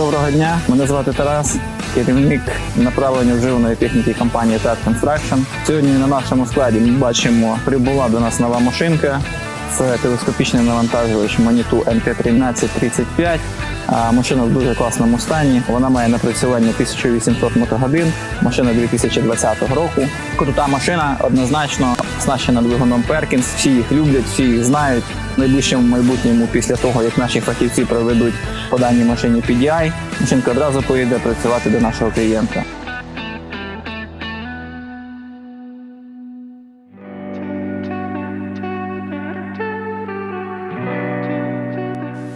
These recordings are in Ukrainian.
доброго дня. Мене звати Тарас, керівник направлення вживаної техніки компанії TAT Construction. Сьогодні на нашому складі ми бачимо, прибула до нас нова машинка. Це телескопічний навантажувач Manitou MT1335. Машина в дуже класному стані. Вона має напрацювання 1800 мотогодин. Машина 2020 року. Крута машина, однозначно оснащена двигуном Perkins. Всі їх люблять, всі їх знають. В найближчому майбутньому, після того як наші фахівці проведуть по даній машині PDI, машинка одразу поїде працювати до нашого клієнта.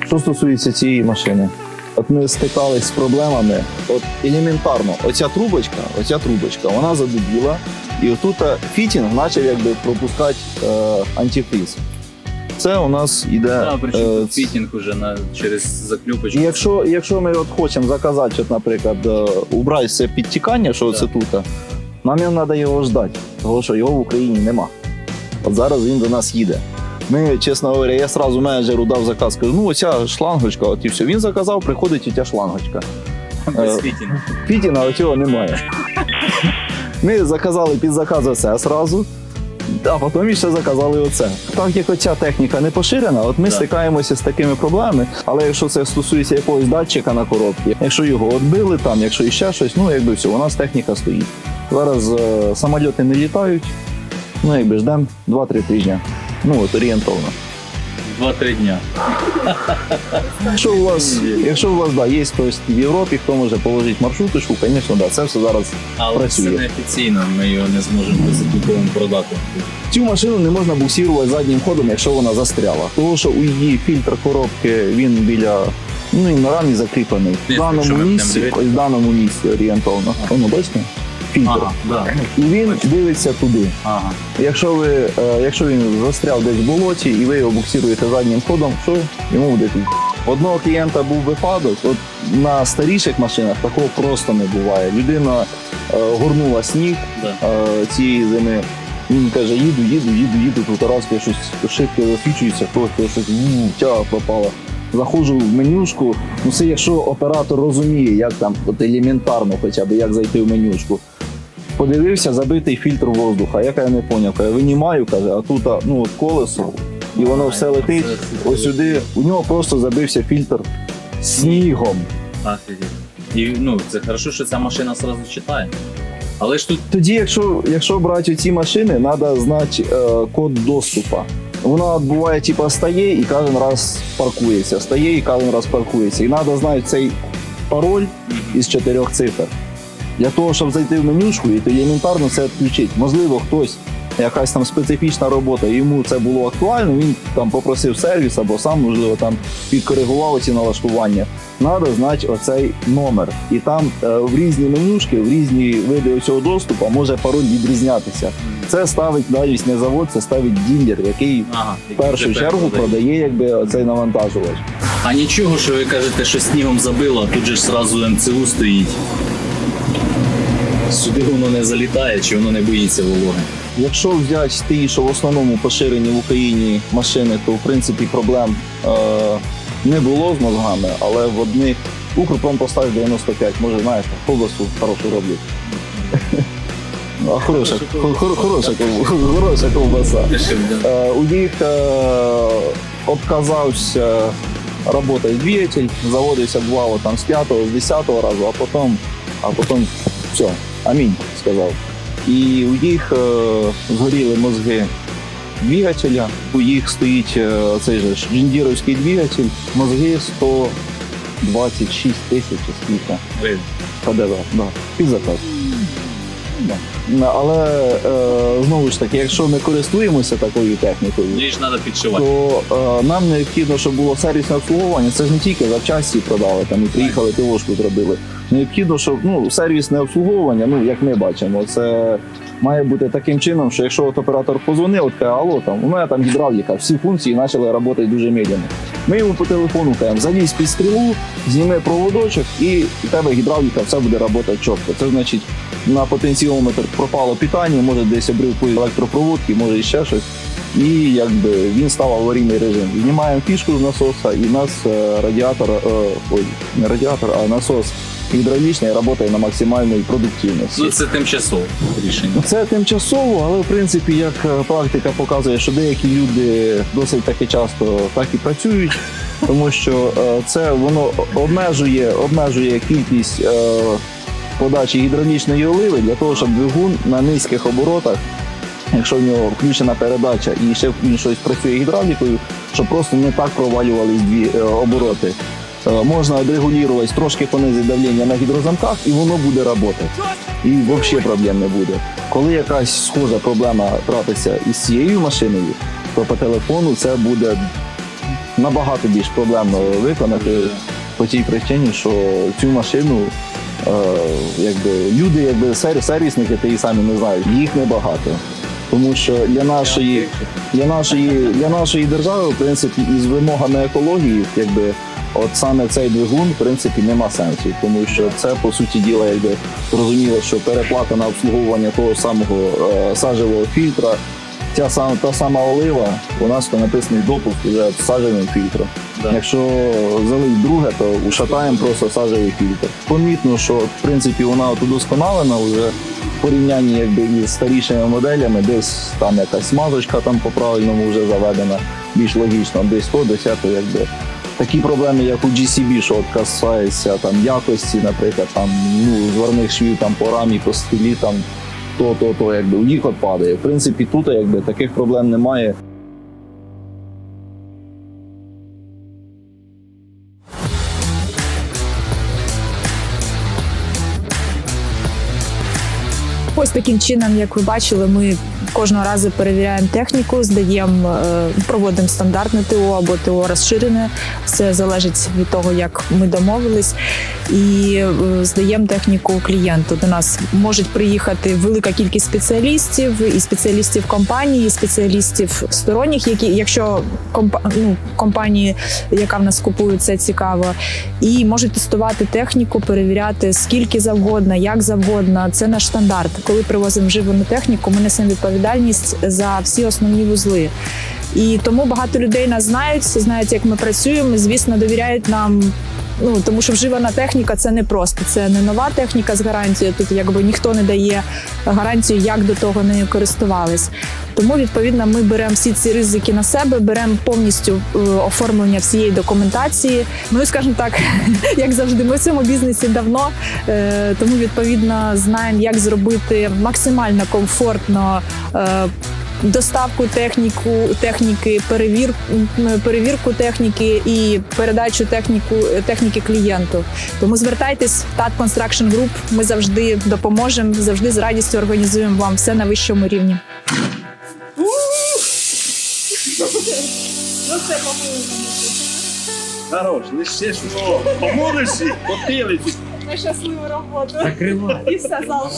Що стосується цієї машини, от ми стикались з проблемами. От елементарно, оця трубочка, оця трубочка, вона задубіла, і отут фітінг почав якби пропускати е, антифриз. Це у нас іде. Да, причому е, тут фітінг уже на, через заклюпочку. якщо, якщо ми от хочемо заказати, от, наприклад, е, убрати це підтікання, що Так. це тут, нам його треба його ждати, тому що його в Україні нема. От зараз він до нас їде. Ми, чесно говоря, я сразу менеджеру дав заказ, кажу, ну оця шлангочка, от і все. Він заказав, приходить і ця шлангочка. Без е, фітінгу. Фітіна цього немає. Ми заказали під заказ оце сразу, а потім ще заказали оце. Так як оця техніка не поширена, от ми Так. стикаємося з такими проблемами. Але якщо це стосується якогось датчика на коробці, якщо його відбили там, якщо іще щось, ну якби все, у нас техніка стоїть. Зараз е, самольоти не літають, ну якби ждемо 2-3 тижні. Ну от орієнтовно. Два-три дня. Якщо у вас, якщо у вас да, є хтось в Європі, хто може положити маршруточку, звісно, да, це все зараз Але Працює. це не офіційно, ми його не зможемо безоплатково продати. Цю машину не можна буксирувати заднім ходом, якщо вона застряла. Тому що у її фільтр коробки він біля ну і на рамі закріплений. В даному місці, ось в даному місці орієнтовно. Воно бачите? Фільтр. Ага, да. І він дивиться туди. ага. Якщо ви, е, якщо він застряв десь в болоті і ви його буксируєте заднім ходом, що йому буде пі***. Одного клієнта був випадок. От на старіших машинах такого просто не буває. Людина е, горнула сніг, Да. е, цієї зими. Він каже, їду, їду, їду, їду, тут Тараска щось шибко засвічується, хтось щось тяга пропала. Заходжу в менюшку. Ну це якщо оператор розуміє, як там от елементарно хоча б як зайти в менюшку. Подивився, забитий фільтр воздуха. Я каже, не поняв. Каже, винімаю, каже, а тут ну, от колесо, і воно все летить. Ось сюди. У нього просто забився фільтр снігом. Офігеть. І ну, це хорошо, що ця машина сразу читає. Але ж тут Тоді, якщо, якщо брати ці машини, треба знати е, код доступу. Вона буває, типу, стає і кожен раз паркується, стає і кожен раз паркується. І треба знати цей пароль із чотирьох цифр. Для того, щоб зайти в менюшку і то елементарно це відключити. Можливо, хтось, якась там специфічна робота, йому це було актуально, він там попросив сервіс або сам, можливо, там підкоригував ці налаштування. Треба знати оцей номер. І там е, в різні менюшки, в різні види цього доступу може пароль відрізнятися. Це ставить навіть не завод, це ставить ділер, який ага, в першу чергу продає якби оцей навантажувач. А нічого, що ви кажете, що снігом забило, а тут же ж сразу МЦУ стоїть. Сюди воно не залітає, чи воно не боїться вологи. Якщо взяти ті, що в основному поширені в Україні машини, то в принципі проблем е, не було з мозгами, але в одних Укрпромпостаж 95, може знаєш, колбасу хорошу роблять. А хороша, хо- хо- хороша, хороша ковбаса. Е, У них е, отказався працювати двигатель, заводився бувало там з 5 з 10 разу, а потім, а потім все, амінь, сказав. І у їх е, згоріли мозги двигателя, у їх стоїть е, цей же джендіровський двигатель, мозги 126 тисяч скільки. ПДВ, да, під заказ. Ну, Але е, знову ж таки, якщо ми користуємося такою технікою, Її ж треба підшивати. то е, нам необхідно, щоб було сервісне обслуговування. Це ж не тільки запчасті продали там і приїхали, ТОшку зробили. Необхідно, щоб ну, сервісне обслуговування, ну як ми бачимо, це має бути таким чином, що якщо от оператор позвонив, от каже, алло, там у мене там гідравліка, всі функції почали працювати дуже медленно. Ми йому по телефону кажемо, залізь під стрілу, зніми проводочок, і у тебе гідравліка все буде працювати чітко. Це значить, на потенціометр пропало питання, може десь обрив по електропроводки, може ще щось. і якби він став аварійний режим. Знімаємо фішку з насоса, і нас е, радіатор, е, ой, не радіатор, а насос гідравлічний працює на максимальній продуктивності. Ну, це тимчасове рішення. Це тимчасово, але в принципі, як е, практика показує, що деякі люди досить таки часто так і працюють, тому що це воно обмежує, обмежує кількість подачі гідравлічної оливи для того, щоб двигун на низьких оборотах, якщо в нього включена передача і ще він щось працює гідравлікою, щоб просто не так провалювались дві е, обороти. Е, Можна відрегулювати, трошки понизити давлення на гідрозамках, і воно буде працювати і взагалі проблем не буде. Коли якась схожа проблема трапиться із цією машиною, то по телефону це буде набагато більш проблемно виконати по тій причині, що цю машину. Е, якби люди, якби сер- сервісники, ти і самі не знають, їх небагато. Тому що для нашої, для нашої, для нашої держави, в принципі, із вимогами екології, якби от саме цей двигун, в принципі, нема сенсу, тому що це по суті діла, якби зрозуміло, що переплата на обслуговування того самого е, сажевого фільтра. Ця сама та сама олива, у нас написаний допуск вже сажевим фільтром. Да. Якщо залить друге, то ушатаємо просто сажевий фільтр. Помітно, що в принципі вона от удосконалена вже в порівнянні якби із старішими моделями, десь там якась смазочка там по правильному вже заведена, більш логічно, десь то, десь то, якби. Такі проблеми, як у GCB, що касається там якості, наприклад, там ну зварних швів там по рамі, по стилі, там то, то, то, якби у їх відпадає. В принципі, тут якби таких проблем немає. Ось таким чином, як ви бачили, ми кожного разу перевіряємо техніку, здаємо, е, проводимо стандартне ТО або ТО розширене. Все залежить від того, як ми домовились, і е, здаємо техніку клієнту. До нас можуть приїхати велика кількість спеціалістів, і спеціалістів компанії, і спеціалістів сторонніх, які, якщо компа- ну, компанії, яка в нас купує, це цікаво, і можуть тестувати техніку, перевіряти скільки завгодно, як завгодно. Це наш стандарт. Коли привозимо вживану техніку, ми несемо відповідальність за всі основні вузли. І тому багато людей нас знають, знають, як ми працюємо. Звісно, довіряють нам. Ну тому що вживана техніка це не просто, це не нова техніка з гарантією. Тут якби ніхто не дає гарантію, як до того нею користувались. Тому відповідно ми беремо всі ці ризики на себе, беремо повністю е, оформлення всієї документації. Ну скажімо так, як завжди, ми в цьому бізнесі давно, е, тому відповідно знаємо, як зробити максимально комфортно. Доставку техніку, техніки, перевір, перевірку техніки і передачу техніку, техніки клієнту. Тому звертайтесь в TAT Construction Group, Ми завжди допоможемо, завжди з радістю організуємо вам все на вищому рівні. Хорош, не ще що. Помолишся, потилиці. На щасливу роботу Закривай. і все залом.